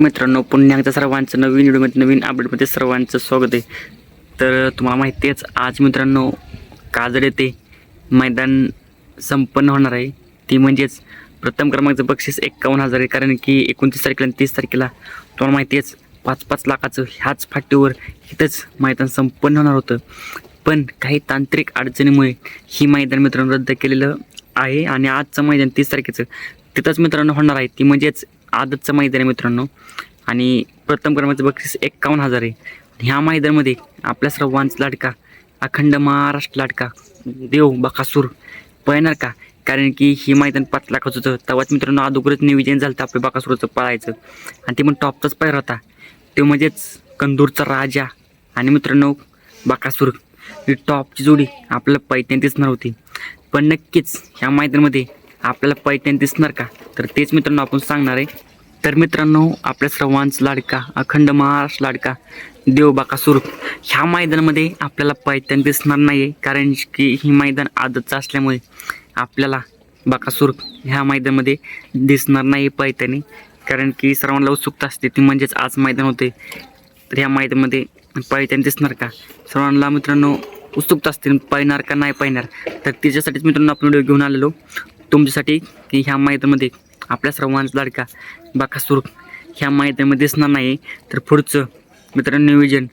मित्रांनो पुन्हा सर्वांचं नवीन व्हिडिओमध्ये नवीन अपडेटमध्ये सर्वांचं स्वागत आहे. तर तुम्हाला माहिती आहेच आज मित्रांनो काजड येथे मैदान संपन्न होणार आहे. ती म्हणजेच प्रथम क्रमांकाचं बक्षीस एक्कावन्न हजार आहे. कारण की एकोणतीस तारखेला आणि तीस तारखेला तुम्हाला माहिती आहेच पाच पाच लाखाचं ह्याच फाटीवर इथंच मैदान संपन्न होणार होतं. पण काही तांत्रिक अडचणीमुळे ही मैदान मित्रांनो रद्द केलेलं आहे. आणि आजचं मैदान तीस तारखेचं तिथंच मित्रांनो होणार आहे. ती म्हणजेच आदतचं मैदान आहे मित्रांनो. आणि प्रथम क्रमांकाचं बक्षीस एक्कावन्न हजार आहे. ह्या मैदानामध्ये आपल्या सर्वांचा लाडका अखंड महाराष्ट्र लाडका देव बकासूर पळणार का? कारण की ही मैदान पाच लाखाचं होतं. तेव्हाच मित्रांनो अगोदरच नियोजन झालं होतं आपल्या बकासूरचं पळायचं. आणि ते पण टॉपचाच पायर होता. ते म्हणजेच कंदूरचा राजा आणि मित्रांनो बकासूर. ही टॉपची जोडी आपल्याला पैठण दिसणार होती. पण नक्कीच ह्या मैदानामध्ये आपल्याला पैठण दिसणार का? तर तेच मित्रांनो आपण सांगणार आहे. तर मित्रांनो आपल्या सर्वांच लाडका अखंड महाराष्ट्र लाडका देव स्वरूप. ह्या मैदानामध्ये आपल्याला पैठण दिसणार नाही आहे कारण की ही मैदान आदतचं असल्यामुळे आपल्याला बाकासूर ह्या मैदानामध्ये दिसणार नाही पैठणी. कारण की सर्वांना उत्सुकता असते ती म्हणजेच आज मैदान होते तर ह्या मैदानामध्ये पैठण दिसणार का? सर्वांना मित्रांनो उत्सुकता असते पाहणार का नाही पाहणार तर त्याच्यासाठीच मित्रांनो आपण व्हिडिओ घेऊन आलेलो. तुमच्यासाठी की ह्या मैदानामध्ये आपल्या सर्वांचा लाडका बाकासूर ह्या मैदानामध्ये दिसणार नाही. तर पुढचं मित्रांनो नियोजन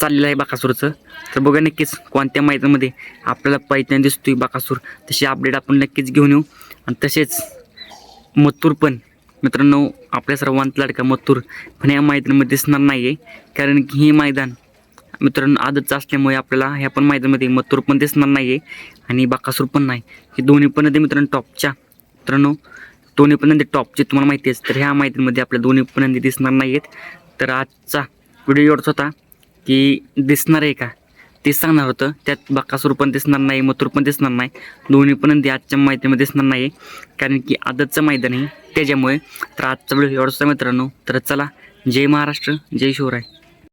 चाललेलं आहे बाकासूरचं तर बघा नक्कीच कोणत्या मैदानामध्ये आपल्याला पैठण दिसतोय बाकासूर तशी अपडेट आपण नक्कीच घेऊन येऊ. आणि तसेच मत्तूर पण मित्रांनो आपल्या सर्वांचा लाडका मत्तूर पण या मैदानामध्ये दिसणार नाही आहे कारण की हे मैदान मित्रांनो आदतचं असल्यामुळे आपल्याला ह्या पण मैदानामध्ये मथुर पण दिसणार नाही आहे आणि बाकासूर पण नाही. हे दोन्ही पण नदी मित्रांनो टॉपच्या. मित्रांनो दोन्ही पण नदी टॉपचे तुम्हाला माहिती आहे. तर ह्या मैदानामध्ये आपल्या दोन्ही पण नदी दिसणार नाही आहेत तर आजचा व्हिडिओ एवढाच होता की दिसणार आहे का? ते सांगणार होतं. त्यात बाकासूर पण दिसणार नाही मथुर पण दिसणार नाही. दोन्ही पण नदी आजच्या मैदानामध्ये दिसणार नाही कारण की आदतचं मैदान आहे त्याच्यामुळे. तर आजचा व्हिडिओ एवढाच मित्रांनो. तर चला जय महाराष्ट्र जय शिवराय.